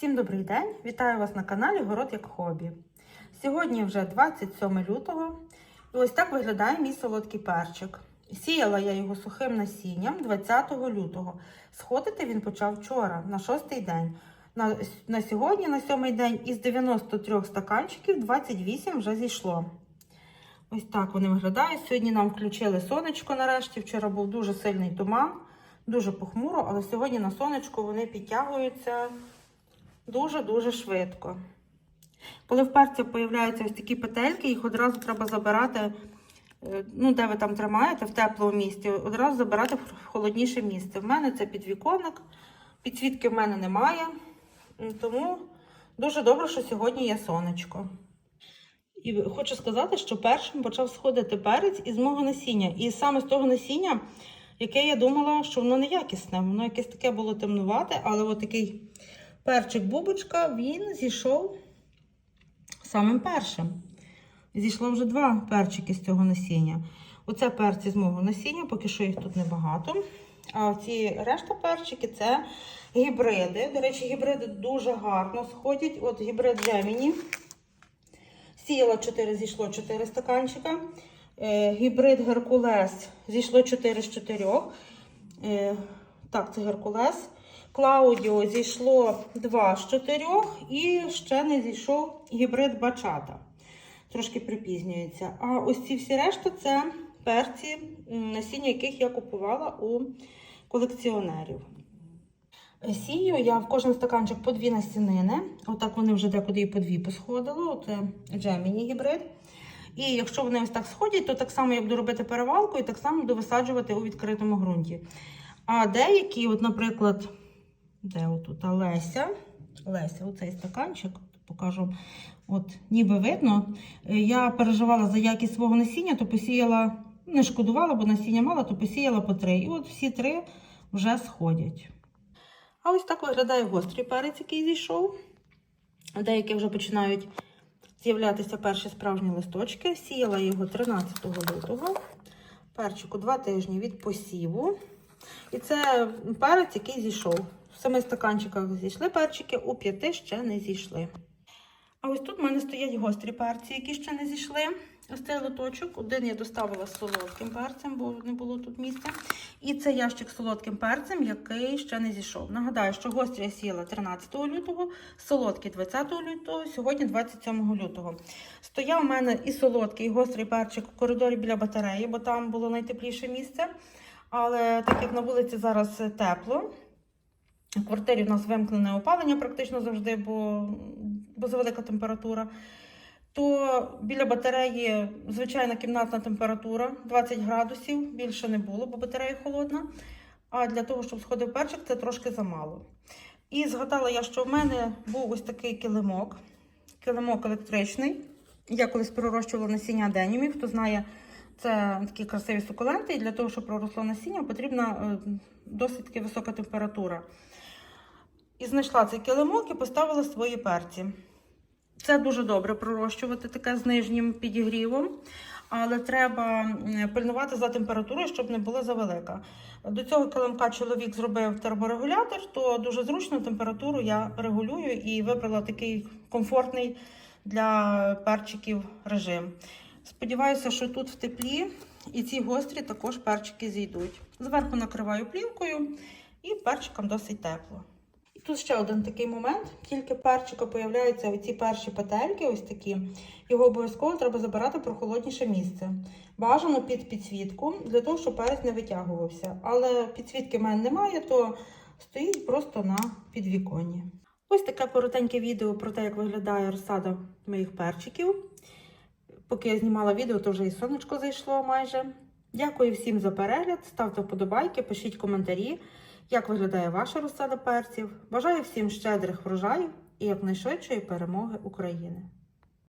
Всім добрий день! Вітаю вас на каналі Город як хобі. Сьогодні вже 27 лютого, і ось так виглядає мій солодкий перчик. Сіяла я його сухим насінням 20 лютого. Сходити він почав вчора, на шостий день. На, на сьогодні, на сьомий день, із 93 стаканчиків 28 вже зійшло. Ось так вони виглядають. Сьогодні нам включили сонечко нарешті. Вчора був дуже сильний туман, дуже похмуро, але сьогодні на сонечко вони підтягуються дуже-дуже швидко. Коли в перці появляються ось такі петельки, їх одразу треба забирати, е, ну, де ви там тримаєте, в теплому місці, одразу забирати в холодніше місце. В мене це підвіконник, підсвітки в мене немає, тому дуже добре, що сьогодні є сонечко. І хочу сказати, що першим почав сходити перець із мого насіння. І саме з того насіння, яке я думала, що воно неякісне. Воно якесь таке було темнувате, але от такий перчик бубочка, він зійшов самим першим. Зійшло вже два перчики з цього насіння. Оце перці з мого насіння, поки що їх тут небагато. А ці решта перчики це гібриди. До речі, гібриди дуже гарно сходять. От гібрид Gemini. Сіяла 4, зійшло 4 стаканчика. Е, гібрид Геркулес зійшло 4 з 4. Е, так, це Геркулес. Клаудіо зійшло 2 з 4 і ще не зійшов гібрид Бачата. Трошки припізнюється. А ось ці всі решта це перці, насіння яких я купувала у колекціонерів. Сію я в кожен стаканчик по дві насінини. Отак вони вже декуди і по дві посходили. Оце Gemini гібрид. І якщо вони ось так сходять, то так само я буду робити перевалку і так само буду висаджувати у відкритому ґрунті. А деякі, от, наприклад, де отут Леся, Леся, оцей стаканчик, покажу, от ніби видно. Е, Я переживала за якість свого насіння, то посіяла, не шкодувала, бо насіння мала, то посіяла по три. І от всі три вже сходять. А ось так виглядає гострий перець, який зійшов. Деякі вже починають з'являтися перші справжні листочки. Сіяла його 13 лютого. Перчику 2 тижні від посіву. І це перець, який зійшов. В семи стаканчиках зійшли перчики, у п'яти ще не зійшли. А ось тут в мене стоять гострі перці, які ще не зійшли. Ось цей лоточок. Один я доставила з солодким перцем, бо не було тут місця. І це ящик з солодким перцем, який ще не зійшов. Нагадаю, що гострі я сіяла 13 лютого, солодкий 20 лютого, сьогодні 27 лютого. Стояв у мене і солодкий, і гострий перчик в коридорі біля батареї, бо там було найтепліше місце. Але так як на вулиці зараз тепло, в квартирі в нас вимкнене опалення практично завжди, бо, бо завелика температура. То біля батареї звичайна кімнатна температура 20 градусів, більше не було, бо батарея холодна. А для того, щоб сходив перчик, це трошки замало. І згадала я, що в мене був ось такий килимок, килимок електричний. Я колись пророщувала насіння денімів. Хто знає, це такі красиві сукуленти, і для того, щоб проросло насіння, потрібна е, досить таки висока температура. І знайшла цей килимок і поставила свої перці. Це дуже добре пророщувати таке з нижнім підігрівом, але треба пильнувати за температурою, щоб не була завелика. До цього килимка чоловік зробив терморегулятор, то дуже зручно температуру я регулюю і вибрала такий комфортний для перчиків режим. Сподіваюся, що тут в теплі і ці гострі також перчики зійдуть. Зверху накриваю плівкою і перчикам досить тепло. І тут ще один такий момент, тільки перчика появляються оці перші петельки, ось такі. Його обов'язково треба забирати в прохолодніше місце. Бажано під підсвітку, для того, щоб перець не витягувався. Але підсвітки в мене немає, то стоїть просто на підвіконні. Ось таке коротеньке відео про те, як виглядає розсада моїх перчиків. Поки я знімала відео, то вже і сонечко зайшло майже. Дякую всім за перегляд. Ставте вподобайки, пишіть коментарі, як виглядає ваша розсада перців. Бажаю всім щедрих врожаїв і якнайшвидшої перемоги України.